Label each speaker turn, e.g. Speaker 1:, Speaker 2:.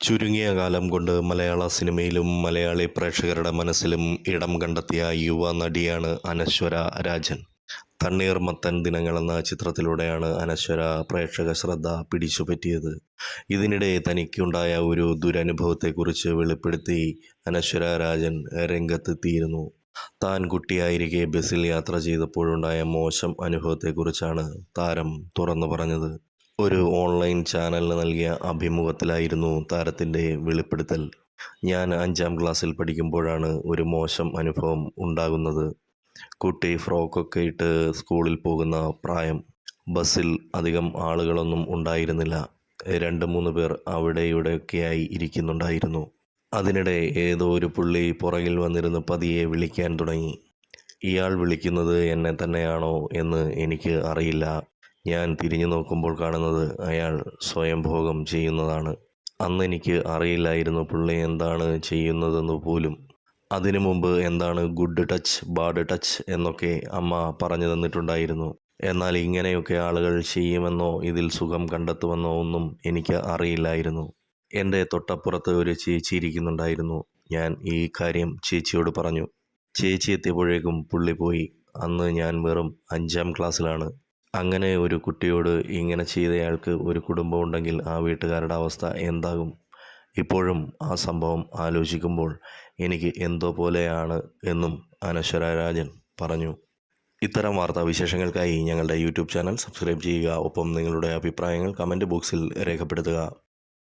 Speaker 1: ചുരുങ്ങിയ കാലം കൊണ്ട് മലയാള സിനിമയിലും മലയാളി പ്രേക്ഷകരുടെ മനസ്സിലും ഇടം കണ്ടെത്തിയ യുവ നടിയാണ് അനശ്വര രാജൻ. തണ്ണീർ മത്തൻ ദിനങ്ങൾ എന്ന ചിത്രത്തിലൂടെയാണ് അനശ്വര പ്രേക്ഷക ശ്രദ്ധ പിടിച്ചുപറ്റിയത്. ഇതിനിടെ തനിക്കുണ്ടായ ഒരു ദുരനുഭവത്തെക്കുറിച്ച് വെളിപ്പെടുത്തി അനശ്വര രാജൻ രംഗത്തെത്തിയിരുന്നു. താൻ കുട്ടിയായിരിക്കെ ബസ്സിൽ യാത്ര ചെയ്തപ്പോഴുണ്ടായ മോശം അനുഭവത്തെക്കുറിച്ചാണ് താരം തുറന്നു പറഞ്ഞത്. ഒരു ഓൺലൈൻ ചാനലിന് നൽകിയ അഭിമുഖത്തിലായിരുന്നു താരത്തിന്റെ വെളിപ്പെടുത്തൽ. ഞാൻ അഞ്ചാം ക്ലാസ്സിൽ പഠിക്കുമ്പോഴാണ് ഒരു മോശം അനുഭവം ഉണ്ടാകുന്നത്. കുട്ടി ഫ്രോക്കൊക്കെ ഇട്ട് സ്കൂളിൽ പോകുന്ന പ്രായം. ബസ്സിൽ അധികം ആളുകളൊന്നും ഉണ്ടായിരുന്നില്ല. രണ്ട് മൂന്ന് പേർ അവിടെ ഇവിടെയൊക്കെയായി ഇരിക്കുന്നുണ്ടായിരുന്നു. അതിനിടെ ഏതോ ഒരു പുള്ളി പുറകിൽ വന്നിരുന്ന് പതിയെ വിളിക്കാൻ തുടങ്ങി. ഇയാൾ വിളിക്കുന്നത് എന്നെ തന്നെയാണോ? എന്ന് എനിക്ക് അറിയില്ല. ഞാൻ തിരിഞ്ഞു നോക്കുമ്പോൾ കാണുന്നത് അയാൾ സ്വയംഭോഗം ചെയ്യുന്നതാണ്. അന്ന് എനിക്ക് അറിയില്ലായിരുന്നു പുള്ളി എന്താണ് ചെയ്യുന്നതെന്ന് പോലും. അതിനു മുമ്പ് എന്താണ് ഗുഡ് ടച്ച് ബാഡ് ടച്ച് എന്നൊക്കെ അമ്മ പറഞ്ഞു തന്നിട്ടുണ്ടായിരുന്നു. എന്നാൽ ഇങ്ങനെയൊക്കെ ആളുകൾ ചെയ്യുമെന്നോ ഇതിൽ സുഖം കണ്ടെത്തുമെന്നോ ഒന്നും എനിക്ക് അറിയില്ലായിരുന്നു. എന്റെ തൊട്ടപ്പുറത്ത് ഒരു ചേച്ചി ഇരിക്കുന്നുണ്ടായിരുന്നു. ഞാൻ ഈ കാര്യം ചേച്ചിയോട് പറഞ്ഞു. ചേച്ചി എത്തിയപ്പോഴേക്കും പുള്ളി പോയി. അന്ന് ഞാൻ വെറും അഞ്ചാം ക്ലാസ്സിലാണ് അങ്ങനെ ഒരു കുട്ടിയോട് ഇങ്ങനെ ചെയ്തയാൾക്ക് ഒരു കുടുംബം ഉണ്ടെങ്കിൽ ആ വീട്ടുകാരുടെ അവസ്ഥ എന്താകും? ഇപ്പോഴും ആ സംഭവം ആലോചിക്കുമ്പോൾ എനിക്ക് എന്തോ പോലെയാണ് എന്നും അനശ്വര രാജൻ പറഞ്ഞു. ഇത്തരം വാർത്താ വിശേഷങ്ങൾക്കായി ഞങ്ങളുടെ യൂട്യൂബ് ചാനൽ സബ്സ്ക്രൈബ് ചെയ്യുക. ഒപ്പം നിങ്ങളുടെ അഭിപ്രായങ്ങൾ കമന്റ് ബോക്സിൽ രേഖപ്പെടുത്തുക.